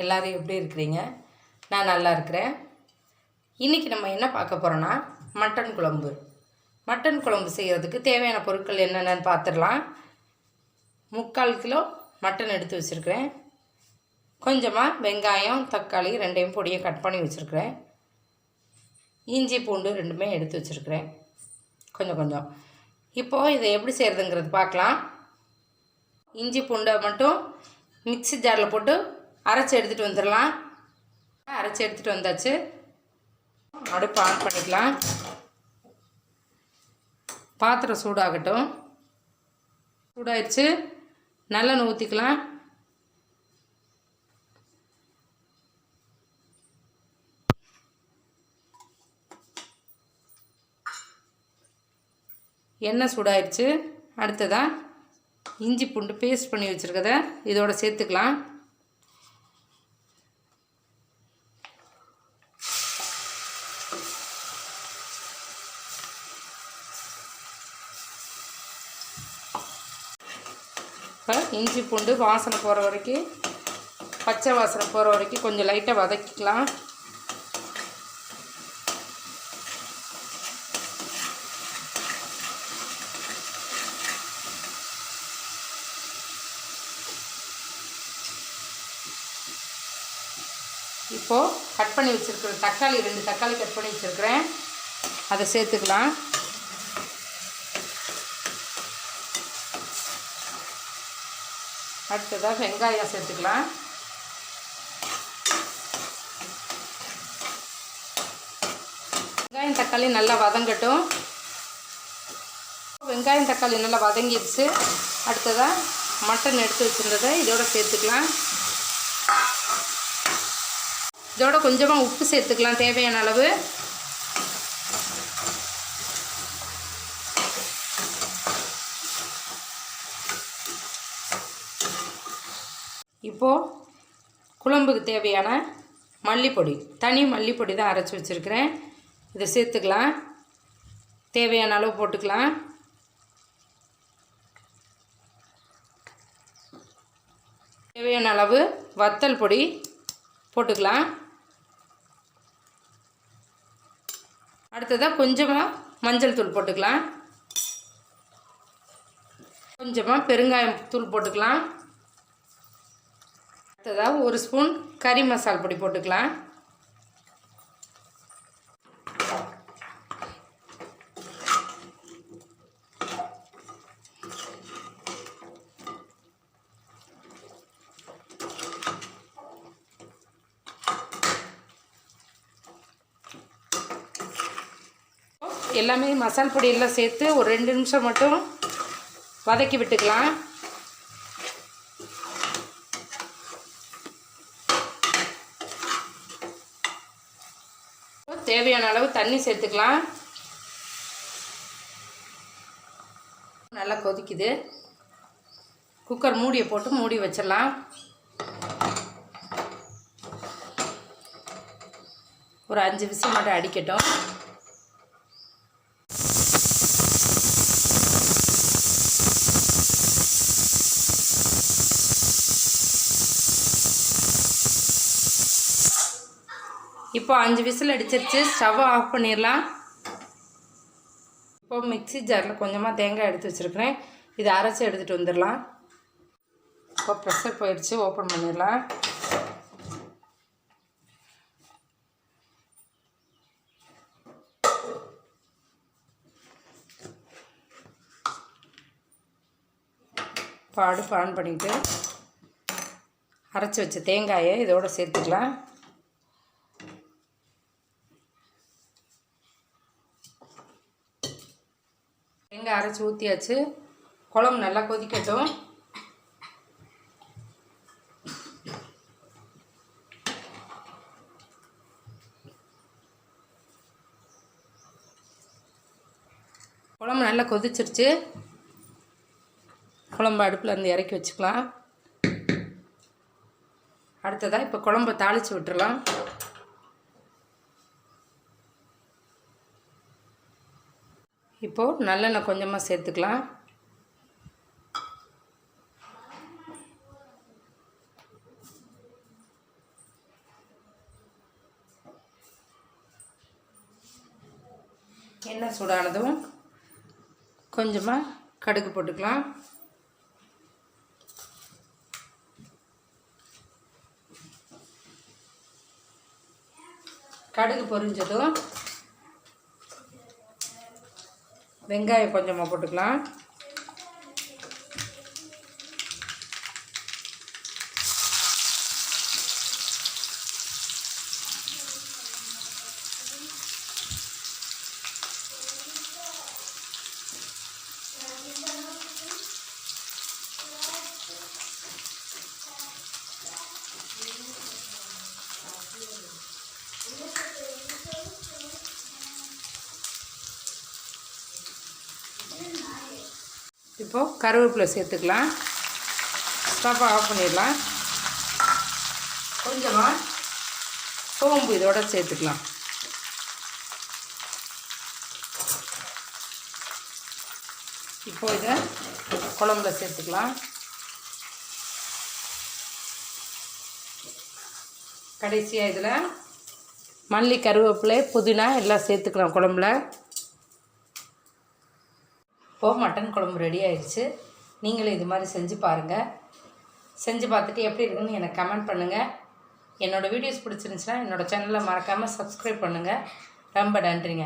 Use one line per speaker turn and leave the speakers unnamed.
எல்லோரும் எப்படி இருக்கிறீங்க? நான் நல்லா இருக்கிறேன். இன்றைக்கி நம்ம என்ன பார்க்க போகிறோன்னா மட்டன் குழம்பு. மட்டன் குழம்பு செய்கிறதுக்கு தேவையான பொருட்கள் என்னென்னு பார்த்துடலாம். முக்கால் கிலோ மட்டன் எடுத்து வச்சுருக்கிறேன். கொஞ்சமாக வெங்காயம் தக்காளி ரெண்டையும் பொடியை கட் பண்ணி வச்சுருக்கிறேன். இஞ்சி பூண்டு ரெண்டுமே எடுத்து வச்சுருக்கிறேன். கொஞ்சம் கொஞ்சம். இப்போது இதை எப்படி செய்கிறதுங்கிறது பார்க்கலாம். இஞ்சி பூண்டை மட்டும் மிக்ஸி ஜாரில் போட்டு அரைச்சி எடுத்துகிட்டு வந்துடலாம். அரைச்சி எடுத்துகிட்டு வந்தாச்சு. அடுப்பு ஆன் பண்ணிக்கலாம் பாத்திரம் சூடாகட்டும். சூடாயிடுச்சு. நல்லெண்ணெய் ஊற்றிக்கலாம் எண்ணெய் சூடாயிடுச்சு. அடுத்ததாக இஞ்சி பூண்டு பேஸ்ட் பண்ணி வச்சுருக்கத இதோட சேர்த்துக்கலாம். இப்போ இஞ்சி பூண்டு வாசனை போகிற வரைக்கும் பச்சை வாசனை போகிற வரைக்கும் கொஞ்சம் லைட்டாக வதக்கிக்கலாம். இப்போது கட் பண்ணி வச்சுருக்கிற தக்காளி ரெண்டு தக்காளி கட் பண்ணி வச்சுருக்கிறேன். அதை சேர்த்துக்கலாம். அடுத்ததாக வெங்காயம் சேர்த்துக்கலாம். வெங்காயம் தக்காளி நல்லா வதங்கட்டும். வெங்காயம் தக்காளி நல்லா வதங்கிடுச்சு. அடுத்ததாக மட்டன் எடுத்து வச்சுருந்ததை இதோட சேர்த்துக்கலாம். இதோட கொஞ்சமாக உப்பு சேர்த்துக்கலாம் தேவையான அளவு. இப்போது குழம்புக்கு தேவையான மல்லிப்பொடி தனி மல்லிப்பொடி தான் அரைச்சி வச்சுருக்கிறேன். இதை சேர்த்துக்கலாம். தேவையான அளவு போட்டுக்கலாம். தேவையான அளவு வத்தல் பொடி போட்டுக்கலாம். அடுத்ததாக கொஞ்சமாக மஞ்சள் தூள் போட்டுக்கலாம். கொஞ்சமாக பெருங்காயம் தூள் போட்டுக்கலாம். அடுத்ததாக ஒரு ஸ்பூன் கறி மசால் பொடி போட்டுக்கலாம். எல்லாமே மசால் பொடி எல்லாம் சேர்த்து ஒரு ரெண்டு நிமிஷம் மட்டும் வதக்கி விட்டுக்கலாம். தேவையான அளவு தண்ணி சேர்த்துக்கலாம். நல்லா கொதிக்குது. குக்கர் மூடியை போட்டு மூடி வச்சிடலாம். ஒரு அஞ்சு விசில் மட்டும் அடிக்கட்டும். இப்போ அஞ்சு விசில் அடிச்சிருச்சு. ஸ்டவ் ஆஃப் பண்ணிடலாம். இப்போ மிக்ஸி ஜாரில் கொஞ்சமாக தேங்காய் எடுத்து வச்சுருக்கிறேன். இதை அரைச்சி எடுத்துகிட்டு வந்துடலாம். இப்போ ப்ரெஷர் போயிடுச்சு. ஓப்பன் பண்ணிடலாம். இப்போ அடுப்பு ஆன் பண்ணிவிட்டு அரைச்சி வச்ச தேங்காயை இதோடு சேர்த்துக்கலாம். எங்கே அரைச்சி ஊற்றியாச்சு குழம்பு நல்லா கொதிக்கட்டும் குழம்பு நல்லா கொதிச்சிருச்சு. குழம்பு அடுப்பில் இருந்து இறக்கி வச்சுக்கலாம். அடுத்ததாக இப்போ குழம்பை தாளித்து விட்டுறலாம். இப்போது நல்லெண்ணெய் கொஞ்சமாக சேர்த்துக்கலாம். எண்ணெய் சூடானதும் கொஞ்சமாக கடுகு போட்டுக்கலாம். கடுகு பொரிஞ்சதும் வெங்காயம் கொஞ்சமாக போட்டுக்கலாம். இப்போது கருவேப்பிலை சேர்த்துக்கலாம். ஸ்டவ்வை ஆஃப் பண்ணிடலாம். கொஞ்சமாக சோம்பு இதோட சேர்த்துக்கலாம். இப்போ இதை குழம்புல சேர்த்துக்கலாம். கடைசியாக இதில் மல்லி கருவேப்பிலை புதினா எல்லாம் சேர்த்துக்கலாம் குழம்புல. இப்போது மட்டன் குழம்பு ரெடி ஆயிடுச்சு. நீங்களும் இது மாதிரி செஞ்சு பாருங்கள் செஞ்சு பார்த்துட்டு எப்படி இருக்குன்னு எனக்கு கமெண்ட் பண்ணுங்கள் என்னோடய வீடியோஸ் பிடிச்சிருந்துச்சுன்னா என்னோடய சேனலை மறக்காமல் சப்ஸ்கிரைப் பண்ணுங்கள் ரொம்ப நன்றிங்க.